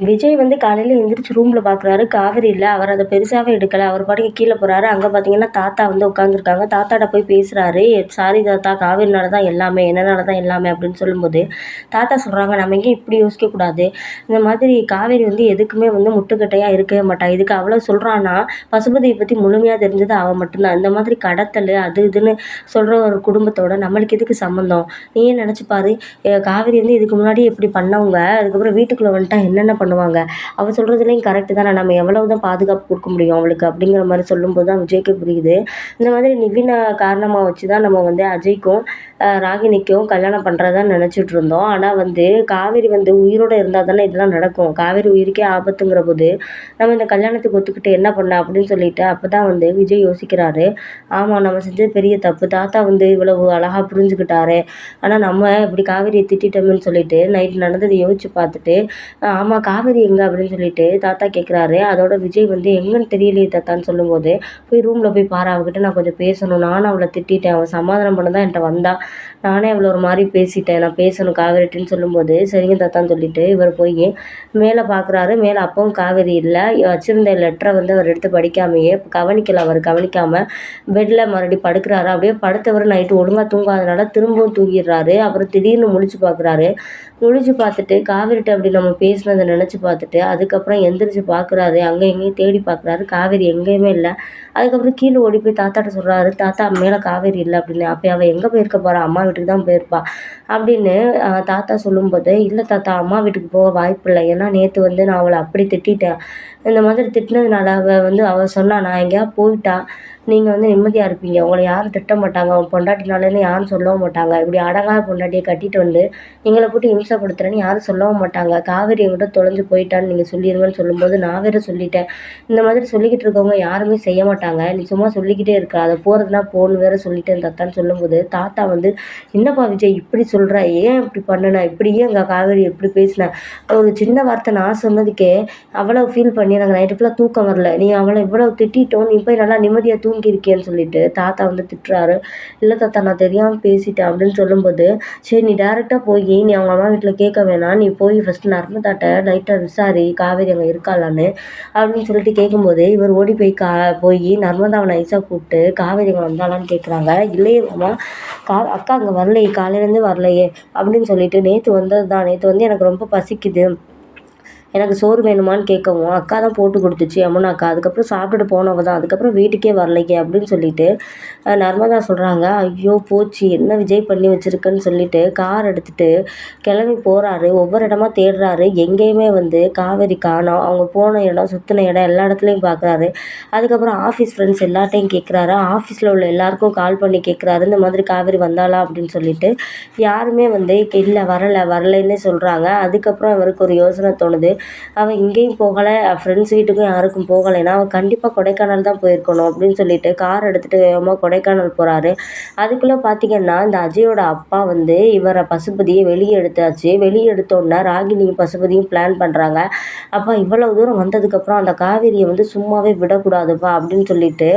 விஜய் வந்து காலையில் எந்திரிச்சு ரூமில் பார்க்குறாரு காவேரி இல்லை அவர் அதை பெருசாகவே எடுக்கலை. அவர் பாட்டுக்கு கீழே போகிறாரு அங்கே பார்த்தீங்கன்னா தாத்தா வந்து உட்காந்துருக்காங்க தாத்தாட்ட போய் பேசுகிறாரு சாரி தாத்தா காவேரினால தான் எல்லாமே என்னனால தான் எல்லாமே அப்படின்னு சொல்லும்போது தாத்தா சொல்கிறாங்க நம்ம எங்கேயும் இப்படி யோசிக்கக்கூடாது இந்த மாதிரி காவேரி வந்து எதுக்குமே வந்து முட்டுக்கட்டையாக இருக்கவே மாட்டா. இதுக்கு அவ்வளோ சொல்கிறான்னா பசுபதியை பற்றி முழுமையாக தெரிஞ்சது அவள் மட்டும்தான். இந்த மாதிரி கடத்தல் அது இதுன்னு சொல்கிற ஒரு குடும்பத்தோட நம்மளுக்கு எதுக்கு சம்மந்தம் நீயே நினச்சி பாரு. காவேரி வந்து இதுக்கு முன்னாடி இப்படி பண்ணவங்க அதுக்கப்புறம் வீட்டுக்குள்ளே வந்துட்டா என்னென்ன பண்ணுவாங்க. அவள் சொல்கிறதுலையும் கரெக்டு தானே. நம்ம எவ்வளவு தான் பாதுகாப்பு கொடுக்க முடியும் அவளுக்கு அப்படிங்கிற மாதிரி சொல்லும்போது தான் விஜய்க்கு புரியுது. இந்த மாதிரி நிவினை காரணமாக வச்சு தான் நம்ம வந்து அஜய்க்கும் ராகினிக்கும் கல்யாணம் பண்ணுறதா நினச்சிட்டு இருந்தோம். ஆனால் வந்து காவேரி வந்து உயிரோடு இருந்தால் தானே இதெல்லாம் நடக்கும். காவேரி உயிருக்கே ஆபத்துங்கிற போது நம்ம இந்த கல்யாணத்துக்கு ஒத்துக்கிட்டு என்ன பண்ண அப்படின்னு சொல்லிட்டு அப்போ தான் வந்து விஜய் யோசிக்கிறாரு. ஆமாம் நம்ம செஞ்சது பெரிய தப்பு. தாத்தா வந்து இவ்வளவு அழகாக புரிஞ்சுக்கிட்டாரு. ஆனால் நம்ம இப்படி காவேரியை திட்டிட்டோம்னு சொல்லிட்டு நைட் நடந்ததை யோசிச்சு பார்த்துட்டு ஆமாம் காவேரி எங்கே அப்படின்னு சொல்லிட்டு தாத்தா கேட்குறாரு அதோட விஜய் வந்து எங்கன்னு தெரியலையே தாத்தான்னு சொல்லும்போது போய் ரூமில் போய் பாரு அவகிட்ட நான் கொஞ்சம் பேசணும். நானும் அவளை திட்டிட்டேன். அவள் சமாதானம் பண்ண தான் என்கிட்ட வந்தா. நானே அவளை ஒரு மாதிரி பேசிட்டேன். நான் பேசணும் காவேரிட்டின்னு சொல்லும்போது சரிங்க தாத்தான்னு சொல்லிட்டு இவர் போய் மேலே பார்க்குறாரு மேலே அப்பவும் காவேரி இல்லை. வச்சுருந்த லெட்டரை வந்து அவர் எடுத்து படிக்காமையே கவனிக்கலை. அவர் கவனிக்காமல் பெட்டில் மறுபடியும் படுக்கிறாரு. அப்படியே படுத்தவர் நைட்டு ஒழுங்காக தூங்காதனால திரும்பவும் தூங்கிடுறாரு. அப்புறம் திடீர்னு முழிச்சு பார்க்குறாரு முழிச்சு பார்த்துட்டு காவேரிட்ட அப்படி நம்ம பேசினதை நினச்சி பார்த்துட்டு அதுக்கப்புறம் எந்திரிச்சு பார்க்குறாரு அங்கே எங்கேயும் தேடி பார்க்குறாரு காவேரி எங்கேயுமே இல்லை. அதுக்கப்புறம் கீழே ஓடி போய் தாத்தாட்ட சொல்கிறாரு தாத்தா மேலே காவேரி இல்லை அப்படின்னு. அப்போ அவள் எங்கே போயிருக்க போகிறா அம்மா வீட்டுக்கு தான் போயிருப்பா அப்படின்னு தாத்தா சொல்லும்போது இல்லை தாத்தா அம்மா வீட்டுக்கு போக வாய்ப்பு இல்லை. ஏன்னா நேற்று வந்து நான் அவளை அப்படி திட்டிட்டேன். இந்த மாதிரி திட்டினதுனால அவள் வந்து அவள் சொன்னா நான் எங்கேயாவது போயிட்டா நீங்கள் வந்து நிம்மதியாக இருப்பீங்க. உங்களை யாரும் திட்ட மாட்டாங்க. உன் பொண்டாட்டினாலேன்னு யாரும் சொல்லவும் மாட்டாங்க. இப்படி அடங்காத பொண்டாட்டியை கட்டிட்டு வந்து எங்களை போட்டு இம்சப்படுத்துறேன்னு யாரும் சொல்லவும் மாட்டாங்க. காவேரி என்கிட்ட தொலைஞ்சு போயிட்டான்னு நீங்கள் சொல்லிடுங்கன்னு சொல்லும்போது நான் வேற சொல்லிட்டேன். இந்த மாதிரி சொல்லிக்கிட்டு இருக்கவங்க யாருமே செய்ய மாட்டாங்க. நீ சும்மா சொல்லிக்கிட்டே இருக்க. அதை போகிறதுனா போன்னு வேற சொல்லிட்டேன் தாத்தான்னு சொல்லும்போது தாத்தா வந்து என்னப்பா விஜய் இப்படி சொல்கிற ஏன் இப்படி பண்ணின? இப்படி ஏன் எங்கள் காவேரி எப்படி பேசின? ஒரு சின்ன வார்த்தை நான் சொன்னதுக்கே அவ்வளோ ஃபீல் பண்ணி எனக்கு நைட்டு ஃபுல்லாக தூக்கம் வரல. நீ அவளை இவ்வளோ திட்டிட்டோம். நீ போய் நல்லா நிம்மதியாக தூங்கியிருக்கேன்னு சொல்லிட்டு தாத்தா வந்து திட்டுறாரு. இல்லை தாத்தா நான் தெரியாமல் பேசிட்டேன் அப்படின்னு சொல்லும்போது சரி நீ டேரெக்டாக போய் நீ அவங்க அம்மா வீட்டில் கேட்க வேணாம். நீ போய் ஃபஸ்ட்டு நர்மதாட்ட லைட்டாக விசாரி காவேரி அங்கே இருக்காளான்னு அப்படின்னு சொல்லிட்டு கேட்கும்போது இவர் ஓடி போய் கா போய் நர்மதாவை நைஸாக கூப்பிட்டு காவேரி அங்கே வந்தாளான்னு கேட்குறாங்க. இல்லையே மாமா கா அக்கா அங்கே வரலையே காலையிலேருந்து வரலையே அப்படின்னு சொல்லிட்டு நேற்று வந்தது தான் நேற்று வந்து எனக்கு ரொம்ப பசிக்குது. எனக்கு சோறு வேணுமான்னு கேட்கவும் அக்கா தான் போட்டு கொடுத்துச்சு அம்மன் அக்கா அதுக்கப்புறம் சாப்பிட்டுட்டு போனவ தான் அதுக்கப்புறம் வீட்டுக்கே வரலைக்கே அப்படின்னு சொல்லிட்டு நர்மதா சொல்கிறாங்க ஐயோ போச்சு என்ன விஜய் பண்ணி வச்சிருக்குன்னு சொல்லிட்டு கார் எடுத்துட்டு கிளம்பி போகிறாரு ஒவ்வொரு இடமா தேடுறாரு எங்கேயுமே வந்து காவேரி காணோம் அவங்க போன இடம் சுற்றின இடம் எல்லா இடத்துலையும் பார்க்குறாரு அதுக்கப்புறம் ஆஃபீஸ் ஃப்ரெண்ட்ஸ் எல்லார்ட்டையும் கேட்குறாரு ஆஃபீஸில் உள்ள எல்லாருக்கும் கால் பண்ணி கேட்குறாரு இந்த மாதிரி காவேரி வந்தாளா? அப்படின்னு சொல்லிட்டு யாருமே வந்து இல்லை வரலை வரலைன்னே சொல்கிறாங்க அதுக்கப்புறம் இவருக்கு ஒரு யோசனை தோணுது அவள் இங்கேயும் போகலை ஃப்ரெண்ட்ஸ் வீட்டுக்கும் யாருக்கும் போகலைன்னா அவள் கண்டிப்பாக கொடைக்கானல் தான் போயிருக்கணும் அப்படின்னு சொல்லிட்டு கார் எடுத்துகிட்டு வேகமாக கொடைக்கானல் போகிறாரு அதுக்குள்ளே பார்த்தீங்கன்னா இந்த அஜயோட அப்பா வந்து இவரை பசுபதியை வெளியே எடுத்தாச்சு. வெளியே எடுத்தோன்னே ராகினியும் பசுபதியும் பிளான் பண்ணுறாங்க அப்பா இவ்வளவு தூரம் வந்ததுக்கப்புறம் அந்த காவேரியை வந்து சும்மாவே விடக்கூடாதுப்பா அப்படின்னு சொல்லிட்டு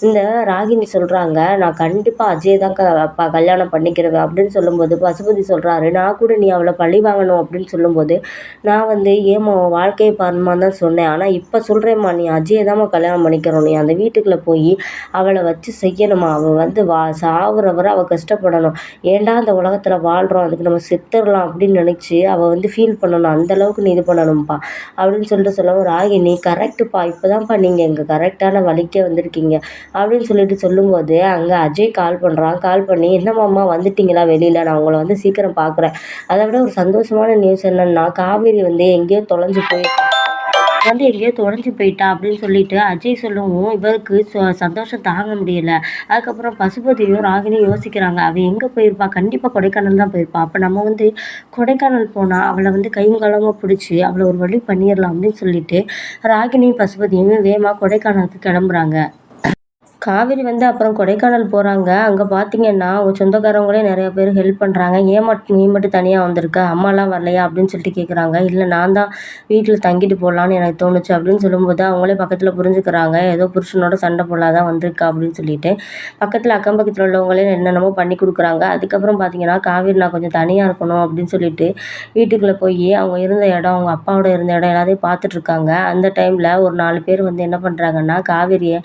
இந்த ராகினி சொல்கிறாங்க நான் கண்டிப்பாக அஜய் தான் அப்பா கல்யாணம் பண்ணிக்கிறேன் அப்படின்னு சொல்லும்போது பசுபதி சொல்கிறாரு நான் கூட நீ அவளை பழி வாங்கணும் அப்படின்னு சொல்லும்போது நான் வந்து ஏமா வாழ்க்கை வாழ்க்கையை தான் சொன்னேன். ஆனால் இப்போ சொல்கிறேம்மா நீ அஜயை தாம்மா கல்யாணம் பண்ணிக்கிறோம். நீ அந்த வீட்டுக்குள்ளே போய் அவளை வச்சு செய்யணுமா அவள் வந்து வா சாகுற வரை அவள் கஷ்டப்படணும். ஏன்டா அந்த உலகத்தில் வாழ்கிறோம் அதுக்கு நம்ம செத்துடலாம் அப்படின்னு நினச்சி அவள் வந்து ஃபீல் பண்ணணும். அந்தளவுக்கு நீ இது பண்ணணும்ப்பா. அப்படின்னு சொல்லிட்டு சொல்லவும் ராகினி கரெக்டுப்பா இப்போ தான்ப்பா நீங்கள் எங்கள் கரெக்டான வழிக்கே வந்திருக்கீங்க. அப்படின்னு சொல்லிட்டு சொல்லும்போது அங்கே அஜய் கால் பண்ணுறான் கால் பண்ணி என்னம்மாம்மா வந்துட்டீங்களா வெளியில்? நான் உங்களை வந்து சீக்கிரம் பார்க்குறேன் அதை விட ஒரு சந்தோஷமான நியூஸ் என்னென்னா காவேரி வந்து எங்கேயோ தொலைஞ்சு போயிருக்கா வந்து எங்கேயோ தொலைஞ்சு போயிட்டா அப்படின்னு சொல்லிட்டு அஜய் சொல்லவும் இவருக்கு சந்தோஷம் தாங்க முடியல. அதுக்கப்புறம் பசுபதியும் ராகினியும் யோசிக்கிறாங்க அவள் எங்கே போயிருப்பா? கண்டிப்பாக கொடைக்கானல் தான் போயிருப்பா. அப்போ நம்ம வந்து கொடைக்கானல் போனால் அவளை வந்து கையும் பிடிச்சி அவளை ஒரு வழி பண்ணிடலாம் அப்படின்னு சொல்லிட்டு ராகினியும் பசுபதியும் வேகமாக கொடைக்கானலுக்கு கிளம்புறாங்க. காவேரி வந்து அப்புறம் கொடைக்கானல் போகிறாங்க அங்கே பார்த்தீங்கன்னா அவங்க சொந்தக்காரவங்களே நிறைய பேர் ஹெல்ப் பண்ணுறாங்க ஏன் மட்டும் நீ மட்டும் தனியாக வந்திருக்க? அம்மாலாம் வரலையா? அப்படின்னு சொல்லிட்டு கேட்குறாங்க இல்லை நான் தான் வீட்டில் தங்கிட்டு போகலான்னு எனக்கு தோணுச்சு. அப்படின்னு சொல்லும்போது அவங்களே பக்கத்தில் புரிஞ்சுக்கிறாங்க. ஏதோ புருஷனோட சண்டை போடலாம் தான் வந்திருக்கா அப்படின்னு சொல்லிட்டு. பக்கத்தில் அக்கம் பக்கத்தில் உள்ளவங்களே என்னென்னமோ பண்ணி கொடுக்குறாங்க. அதுக்கப்புறம் பார்த்தீங்கன்னா காவேரி நான் கொஞ்சம் தனியாக இருக்கணும். அப்படின்னு சொல்லிட்டு வீட்டுக்குள்ளே போய் அவங்க இருந்த இடம் அவங்க அப்பாவோட இருந்த இடம் எல்லாத்தையும் பார்த்துட்ருக்காங்க அந்த டைமில் ஒரு நாலு பேர் வந்து என்ன பண்ணுறாங்கன்னா காவேரியை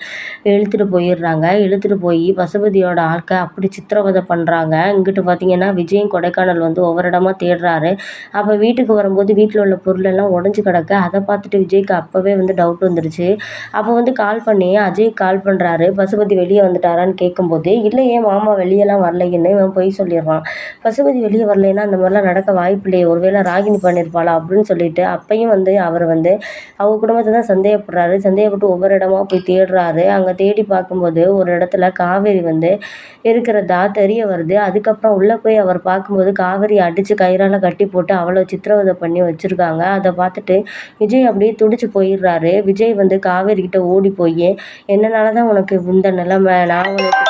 இழுத்துட்டு போயிடுறாங்க. இழுத்துட்டு போய் பசுபதியோட ஆட்க அப்படி சித்திரவதை பண்ணுறாங்க இங்கிட்டு பார்த்தீங்கன்னா விஜயும் கொடைக்கானல் வந்து ஒவ்வொரு இடமா தேடுறாரு. அப்போ வீட்டுக்கு வரும்போது வீட்டில் உள்ள பொருளெல்லாம் உடஞ்சி கிடக்க. அதை பார்த்துட்டு விஜய்க்கு அப்போவே வந்து டவுட் வந்துருச்சு. அப்போ வந்து கால் பண்ணி அஜய் கால் பண்ணுறாரு பசுபதி வெளியே வந்துட்டாரான்னு கேட்கும்போது இல்லை ஏன் மாமா வெளியெல்லாம் வரலைன்னு இவன் போய் சொல்லிடுவான் பசுபதி வெளியே வரலைன்னா அந்த மாதிரிலாம் நடக்க வாய்ப்பு இல்லையே ஒருவேளை ராகினி பண்ணியிருப்பாளா அப்படின்னு சொல்லிட்டு அப்பையும் வந்து அவர் வந்து அவங்க குடும்பத்தை தான் சந்தேகப்படுறாரு. சந்தேகப்பட்டு ஒவ்வொரு இடமா போய் தேடுறாரு. அங்கே தேடி பார்க்கும்போது ஒரு இடத்துல காவேரி வந்து இருக்கிறதா தெரிய வருது. அதுக்கப்புறம் உள்ளே போய் அவர் பார்க்கும்போது காவேரி அடித்து கயிறால் கட்டி போட்டு அவ்வளோ சித்திரவதை பண்ணி வச்சுருக்காங்க. அதை பார்த்துட்டு விஜய் அப்படியே துடிச்சு போயிடுறாரு. விஜய் வந்து காவேரி கிட்ட ஓடி போய் என்னனால தான் உனக்கு இந்த நிலைமை? நான் உனக்கு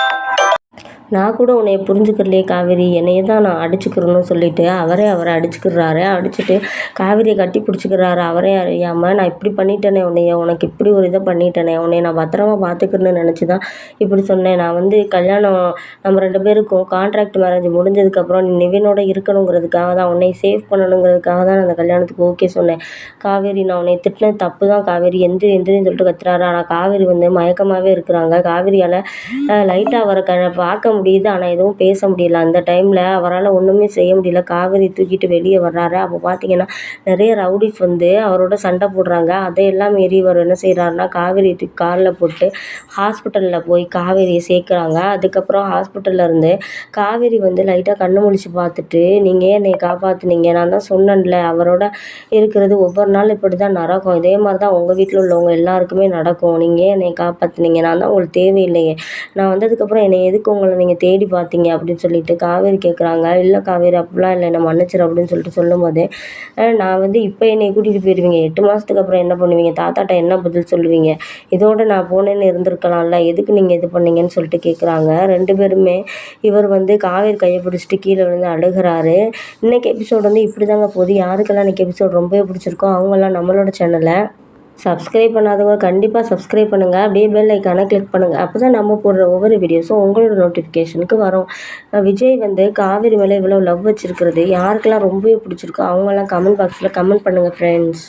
நான் கூட உன்னைய புரிஞ்சுக்கிறலையே காவேரி. என்னையே தான் நான் அடிச்சுக்கிறேன்னு சொல்லிட்டு அவரே அவரை அடிச்சுக்கிறாரு. அடிச்சுட்டு காவேரியை கட்டி பிடிச்சிக்கிறாரு. அவரே அறியாமல் நான் இப்படி பண்ணிட்டேனே உன்னைய. உனக்கு இப்படி ஒரு இதை பண்ணிட்டேனே. உன்னைய நான் பத்திரமா பார்த்துக்கிறேன்னு நினச்சி தான் இப்படி சொன்னேன். நான் வந்து கல்யாணம் நம்ம ரெண்டு பேருக்கும் கான்ட்ராக்ட் மேரேஜ் முடிஞ்சதுக்கப்புறம் நீ நிவினோட இருக்கணுங்கிறதுக்காக தான் உன்னை சேவ் பண்ணணுங்கிறதுக்காக தான் நான் அந்த கல்யாணத்துக்கு ஓகே சொன்னேன். காவேரி நான் உன்னை திட்டினது தப்பு தான் காவேரி. எந்திரி எந்திரின்னு சொல்லிட்டு கத்துறாரு. ஆனால் காவேரி வந்து மயக்கமாகவே இருக்கிறாங்க. காவேரியால் லைட்டாக வர க பார்க்க முடியுது. ஆனால் எதுவும் பேச முடியல. அந்த டைமில் அவரால் ஒன்றுமே செய்ய முடியல. காவேரி தூக்கிட்டு வெளியே வர்றாரு. அப்போ பார்த்தீங்கன்னா நிறைய ரவுடிஸ் வந்து அவரோட சண்டை போடுறாங்க. அதையெல்லாம் மீறி இவர் என்ன செய்கிறாருன்னா காவேரி தூக்கி காரில் போட்டு ஹாஸ்பிட்டலில் போய் காவேரியை சேர்க்குறாங்க. அதுக்கப்புறம் ஹாஸ்பிட்டலில் இருந்து காவேரி வந்து லைட்டாக கண்ணு முழிச்சு பார்த்துட்டு நீங்கள் ஏன் என்னை காப்பாற்றுனீங்க நான் தான் சொன்னேன்ல. அவரோட இருக்கிறது ஒவ்வொரு நாள் இப்படி தான் நடக்கும். இதே மாதிரி தான் உங்கள் வீட்டில் உள்ளவங்க எல்லாருக்குமே நடக்கும். நீங்கள் ஏன் என்னை காப்பாற்றுனீங்க நான் தான் உங்களுக்கு தேவையில்லையே. நான் வந்ததுக்கப்புறம் என்னை எதுக்கு உங்களை நீங்கள் நீங்கள் தேடி பார்த்தீங்க அப்படின்னு சொல்லிட்டு காவேரி கேட்குறாங்க இல்லை காவேரி அப்படிலாம் இல்லை என்னை மன்னிச்சிரு அப்படின்னு சொல்லிட்டு சொல்லும் போது நான் வந்து இப்போ என்னை கூட்டிகிட்டு போயிடுவீங்க எட்டு மாதத்துக்கு அப்புறம் என்ன பண்ணுவீங்க? தாத்தாட்ட என்ன பதில் சொல்லுவீங்க? இதோட நான் போனேன்னு இருந்திருக்கலாம்ல. எதுக்கு நீங்கள் இது பண்ணீங்கன்னு சொல்லிட்டு கேட்குறாங்க ரெண்டு பேருமே இவர் வந்து காவேரி கையை பிடிச்சிட்டு கீழே விழுந்து அழுகிறாரு. இன்றைக்கி எபிசோடு வந்து இப்படி தாங்க போகுது. யாருக்கெல்லாம் இன்றைக்கி எபிசோடு ரொம்பவே பிடிச்சிருக்கோ அவங்கெல்லாம் நம்மளோட சேனலை சப்ஸ்கிரைப் பண்ணாதவங்க கண்டிப்பாக சப்ஸ்கிரைப் பண்ணுங்கள் அப்படியே பெல் ஐக்கானை கிளிக் பண்ணுங்கள் அப்போ தான் நம்ம போடுற ஒவ்வொரு வீடியோஸும் உங்களோட நோட்டிஃபிகேஷனுக்கு வரும். விஜய் வந்து காவேரி மேலே இவ்வளோ லவ் வச்சுருக்கிறது யாருக்கெல்லாம் ரொம்பவே பிடிச்சிருக்கோ அவங்கெல்லாம் கமெண்ட் பாக்ஸில் கமெண்ட் பண்ணுங்கள் ஃப்ரெண்ட்ஸ்